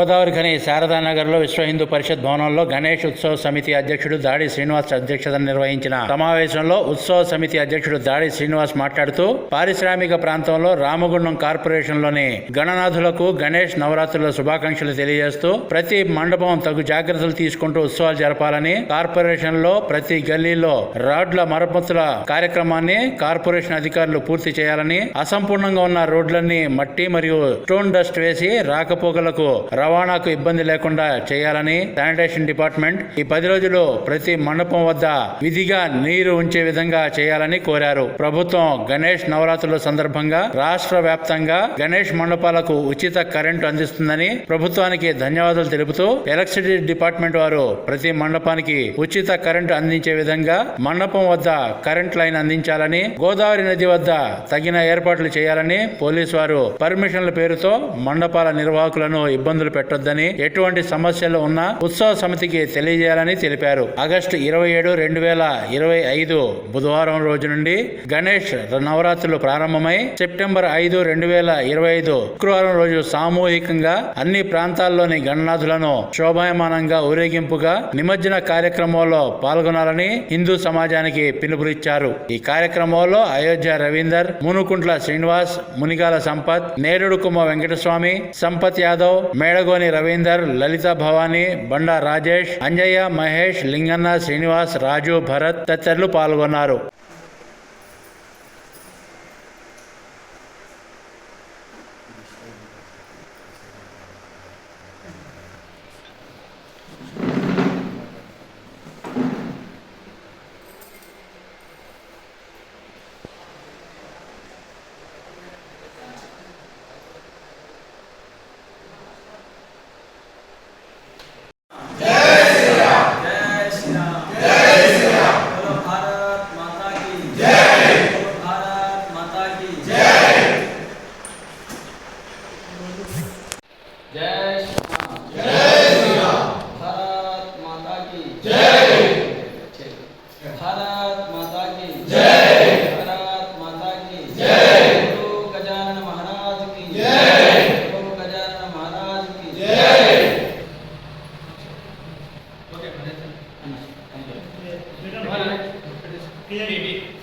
గోదావరి ఖని శారదానగర్లో విశ్వ హిందూ పరిషత్ భవనంలో గణేష్ ఉత్సవ సమితి అధ్యక్షుడు దాడి శ్రీనివాస్ అధ్యక్షతన నిర్వహించిన సమావేశంలో ఉత్సవ సమితి అధ్యక్షుడు దాడి శ్రీనివాస్ మాట్లాడుతూ పారిశ్రామిక ప్రాంతంలో రామగుండం కార్పొరేషన్లోని గణనాథులకు గణేష్ నవరాత్రుల శుభాకాంక్షలు తెలియజేస్తూ ప్రతి మండపం తగు జాగ్రత్తలు తీసుకుంటూ ఉత్సవాలు జరపాలని కార్పొరేషన్లో ప్రతి గల్లీలో రాడ్ల మరమ్మతుల కార్యక్రమాన్ని కార్పొరేషన్ అధికారులు పూర్తి చేయాలని అసంపూర్ణంగా ఉన్న రోడ్లన్నీ మట్టి మరియు స్టోన్ డస్ట్ వేసి రాకపోకలకు రవాణాకు ఇబ్బంది లేకుండా చేయాలని శానిటేషన్ డిపార్ట్మెంట్ ఈ పది రోజులు ప్రతి మండపం వద్ద విధిగా నీరు ఉంచే విధంగా చేయాలని కోరారు. ప్రభుత్వం గణేష్ నవరాత్రుల సందర్భంగా రాష్ట్ర వ్యాప్తంగా గణేష్ మండపాలకు ఉచిత కరెంటు అందిస్తుందని ప్రభుత్వానికి ధన్యవాదాలు తెలుపుతూ ఎలక్ట్రిసిటీ డిపార్ట్మెంట్ వారు ప్రతి మండపానికి ఉచిత కరెంటు అందించే విధంగా మండపం వద్ద కరెంట్ లైన్ అందించాలని గోదావరి నది వద్ద తగిన ఏర్పాట్లు చేయాలని పోలీసు వారు పర్మిషన్ల పేరుతో మండపాల నిర్వాహకులను ఇబ్బందులు పెట్టొద్దని ఎటువంటి సమస్యలు ఉన్నా ఉత్సవ సమితికి తెలియజేయాలని తెలిపారు. ఆగస్టు ఇరవై ఏడు రెండు వేల ఇరవై ఐదు బుధవారం రోజు నుండి గణేష్ నవరాత్రులు ప్రారంభమై సెప్టెంబర్ ఐదు రెండు వేల ఇరవై ఐదు శుక్రవారం రోజు సామూహికంగా అన్ని ప్రాంతాల్లోని గణనాథులను శోభాయమానంగా ఊరేగింపుగా నిమజ్జన కార్యక్రమంలో పాల్గొనాలని హిందూ సమాజానికి పిలుపునిచ్చారు. ఈ కార్యక్రమంలో అయోధ్య రవీందర్ మునుకుంట్ల శ్రీనివాస్ మునిగాల సంపత్ నేరుడు కుమ్మ వెంకటస్వామి సంపత్ యాదవ్ మేడగోని రవీందర్ లలిత భవానీ బండా రాజేష్ అంజయ్య మహేష్ లింగన్న శ్రీనివాస్ రాజు భరత్ తదితరులు పాల్గొన్నారు. Gracias.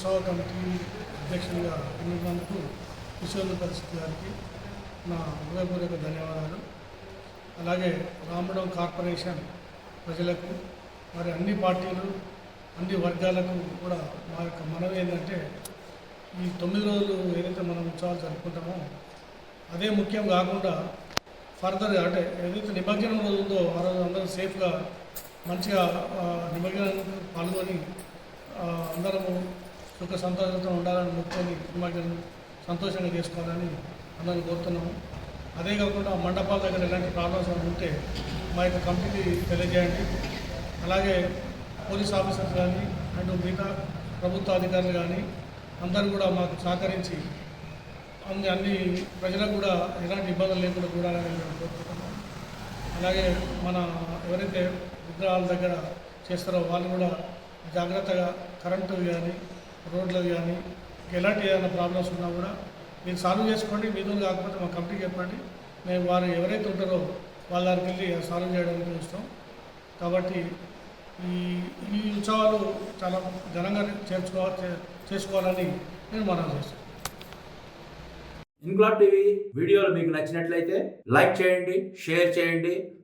ఉత్సవ కమిటీ అధ్యక్షులుగా ఎన్నుకున్నందుకు విశ్వ పరిస్థితి గారికి నా హృదయపూర్వక ధన్యవాదాలు. అలాగే రామడం కార్పొరేషన్ ప్రజలకు మరి అన్ని పార్టీలు అన్ని వర్గాలకు కూడా మా యొక్క మనవి ఏంటంటే ఈ తొమ్మిది రోజులు ఏదైతే మనం ఉత్సవాలు జరుపుకుంటామో అదే ముఖ్యం కాకుండా ఫర్దర్ అంటే ఏదైతే నిమజ్జనం రోజు ఉందో ఆ రోజు అందరూ సేఫ్గా మంచిగా నిమజ్జనం పాల్గొని అందరము సుఖ సంతోషంతో ఉండాలని మొక్కుకొని నిమజ్జనం సంతోషంగా చేసుకోవాలని అందరం కోరుతున్నాము. అదే కాకుండా మండపాల దగ్గర ఎలాంటి ప్రాబ్లమ్స్ ఉంటే మా యొక్క కమిటీకి తెలియజేయండి. అలాగే పోలీస్ ఆఫీసర్స్ కానీ అండ్ మిగతా ప్రభుత్వ అధికారులు కానీ అందరూ కూడా మాకు సహకరించి అన్ని అన్ని ప్రజలకు కూడా ఎలాంటి ఇబ్బందులు లేకుండా చూడాలని మేము కోరుకుంటున్నాం అలాగే మన ఎవరైతే విగ్రహాల దగ్గర చేస్తారో వాళ్ళు కూడా జాగ్రత్తగా కరెంటు కానీ రోడ్లు కానీ ఎలాంటి ఏదైనా ప్రాబ్లమ్స్ ఉన్నా కూడా మీరు సాల్వ్ చేసుకోండి. మీతో కాకపోతే మా కమిటీకి చెప్పండి. మేము వారు ఎవరైతే ఉంటారో వాళ్ళ దగ్గరికి వెళ్ళి సాల్వ్ చేయడానికి చూస్తాం. కాబట్టి ఈ ఈ ఉత్సవాలు చాలా ఘనంగా చేర్చుకోవాలి చేసుకోవాలని నేను మనం చేస్తాను. ఇంగ్లాడ్ టీవీ వీడియోలు మీకు నచ్చినట్లయితే లైక్ చేయండి షేర్ చేయండి.